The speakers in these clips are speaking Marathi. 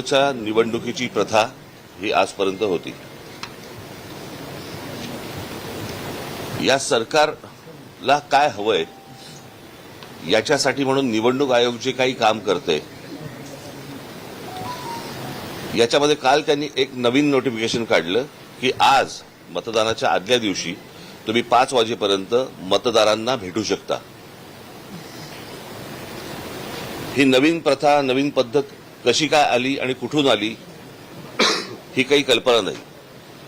च्या निवडणुकीची प्रथा ही आजपर्यंत होती. या सरकारला काय हवंय याच्यासाठी म्हणून निवडणूक आयोग जे काही काम करते याच्यामध्ये काल त्यांनी एक नवीन नोटिफिकेशन काढलं की आज मतदानाच्या आदल्या दिवशी तुम्ही पाच वाजेपर्यंत मतदारांना भेटू शकता. ही नवीन प्रथा नवीन पद्धत कशी काय आली आणि कुठून आली ही काही कल्पना नाही.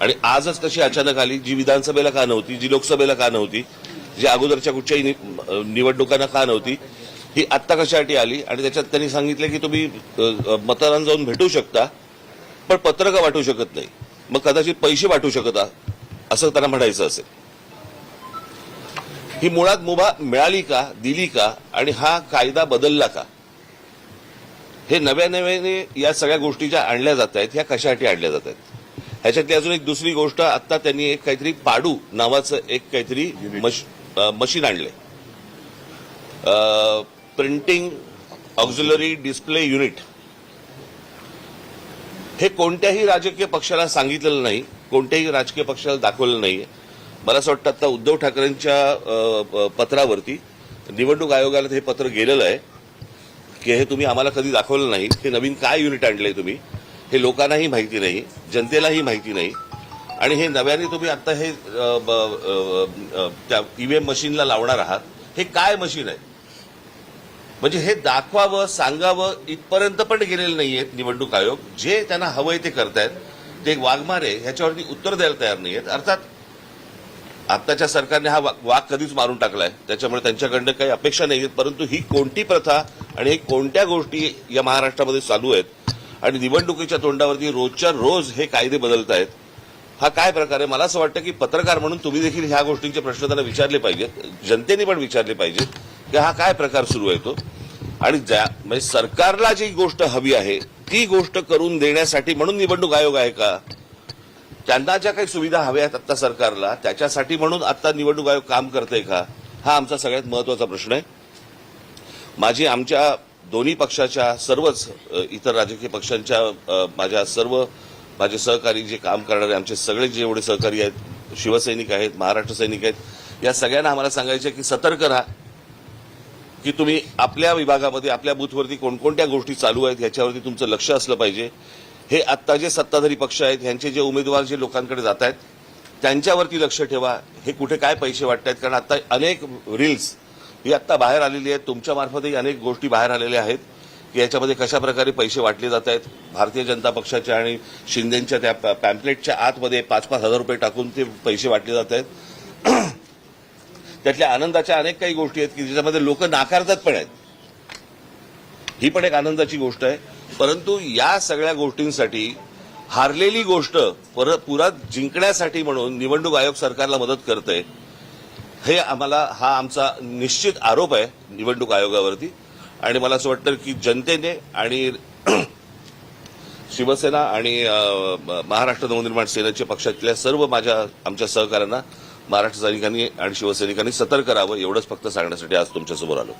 आणि आजच कशी अचानक आली जी विधानसभेला का नव्हती जी लोकसभेला का नव्हती जी अगोदरच्या कुठच्याही निवडणुकांना का नव्हती ही आत्ता कशासाठी आली? आणि त्याच्यात त्यांनी सांगितलं की तुम्ही मतदारांना जाऊन भेटू शकता पण पत्रकं वाटू शकत नाही. मग कदाचित पैसे वाटू शकता असं त्यांना म्हणायचं असेल. ही मुळात मुभा मिळाली का दिली का आणि हा कायदा बदलला का? हे नव्या नव्याने या सगळ्या गोष्टी ज्या आणल्या जात आहेत ह्या कशासाठी आणल्या जात आहेत? ह्याच्यातली अजून एक दुसरी गोष्ट आता त्यांनी एक काहीतरी पाडू नावाचं एक काहीतरी मश- मशीन आणलंय. प्रिंटिंग ऑक्झिलरी डिस्प्ले युनिट हे कोणत्याही राजकीय पक्षाला सांगितलेलं नाही कोणत्याही राजकीय पक्षाला दाखवलेलं नाहीये. मला असं वाटतं आता उद्धव ठाकरेंच्या पत्रावरती निवडणूक आयोगाला हे पत्र गेलेलं आहे. की हे तुम्ही आम्हाला कधी दाखवलं नाही. हे नवीन काय युनिट आणलंय तुम्ही? हे लोकांनाही माहिती नाही जनतेलाही माहिती नाही. आणि हे नव्याने तुम्ही आता हे त्या ईव्हीएम मशीनला लावणार आहात हे काय मशीन आहे? म्हणजे हे दाखवावं सांगावं इथपर्यंत पण गेलेले आहेत निवडणूक आयोग. जे त्यांना हवंय ते करतायत. ते वाघमारे ह्याच्यावरती उत्तर द्यायला तयार नाही आहेत अर्थात आत्ताच्या सरकारने हा वाघ कधीच मारून टाकलाय. त्याच्यामुळे त्यांच्याकडनं काही अपेक्षा नाही आहेत परंतु ही कोणती प्रथा आणि हे कोणत्या गोष्टी या महाराष्ट्रामध्ये चालू आहेत आणि निवडणुकीच्या तोंडावरती रोजच्या रोज हे कायदे बदलत आहेत हा काय प्रकार आहे? मला असं वाटतं की पत्रकार म्हणून तुम्ही देखील ह्या गोष्टींचे प्रश्न त्यांना विचारले पाहिजेत जनतेने पण विचारले पाहिजेत की हा काय प्रकार सुरू आहे तो. आणि ज्या म्हणजे सरकारला जी गोष्ट हवी आहे ती गोष्ट करून देण्यासाठी म्हणून निवडणूक आयोग आहे का? त्यांना ज्या काही सुविधा हव्या आहेत आता सरकारला त्याच्यासाठी म्हणून आता निवडणूक आयोग काम करते का? हा आमचा सगळ्यात महत्त्वाचा प्रश्न आहे. माझी आमच्या दोन्ही पक्षाच्या सर्वच इतर राजकीय पक्षांच्या माझ्या सर्व माझे सहकारी जे काम करणारे आमचे सगळे जेवढे सहकारी आहेत शिवसैनिक आहेत महाराष्ट्र सैनिक आहेत या सगळ्यांना आम्हाला सांगायचे की सतर्क राहा की तुम्ही आपल्या विभागामध्ये आपल्या बूथवरती कोणकोणत्या गोष्टी चालू आहेत ह्याच्यावरती तुमचं लक्ष असलं पाहिजे. हे आत्ता जे सत्ताधारी पक्ष आहेत ह्यांचे जे उमेदवार जे लोकांकडे जात आहेत त्यांच्यावरती लक्ष ठेवा. हे कुठे काय पैसे वाटत आहेत कारण आता अनेक रील्स ही आत्ता बाहेर आलेली आहे. तुमच्या मार्फतही अनेक गोष्टी बाहेर आलेल्या आहेत. की याच्यामध्ये कशा प्रकारे पैसे वाटले जात आहेत? भारतीय जनता पक्षाच्या आणि शिंदेच्या त्या पॅम्पलेटच्या आतमध्ये पाच पाच हजार रुपये टाकून ते पैसे वाटले जात आहेत. त्यातल्या आनंदाच्या अनेक काही गोष्टी आहेत की ज्याच्यामध्ये लोक नाकारतात पण आहेत. ही पण एक आनंदाची गोष्ट आहे. परंतु या सगळ्या गोष्टींसाठी हारलेली गोष्ट परत पुरात जिंकण्यासाठी म्हणून निवडणूक आयोग सरकारला मदत करते हे आम्हाला हा आमचा निश्चित आरोप आहे निवडणूक आयोगावरती. आणि मला असं वाटतं की जनतेने आणि शिवसेना आणि महाराष्ट्र नवनिर्माण सेनेच्या पक्षातल्या सर्व माझ्या आमच्या सहकाऱ्यांना महाराष्ट्र सैनिकांनी आणि शिवसैनिकांनी सतर्क करावं एवढंच फक्त सांगण्यासाठी आज तुमच्यासमोर आलो.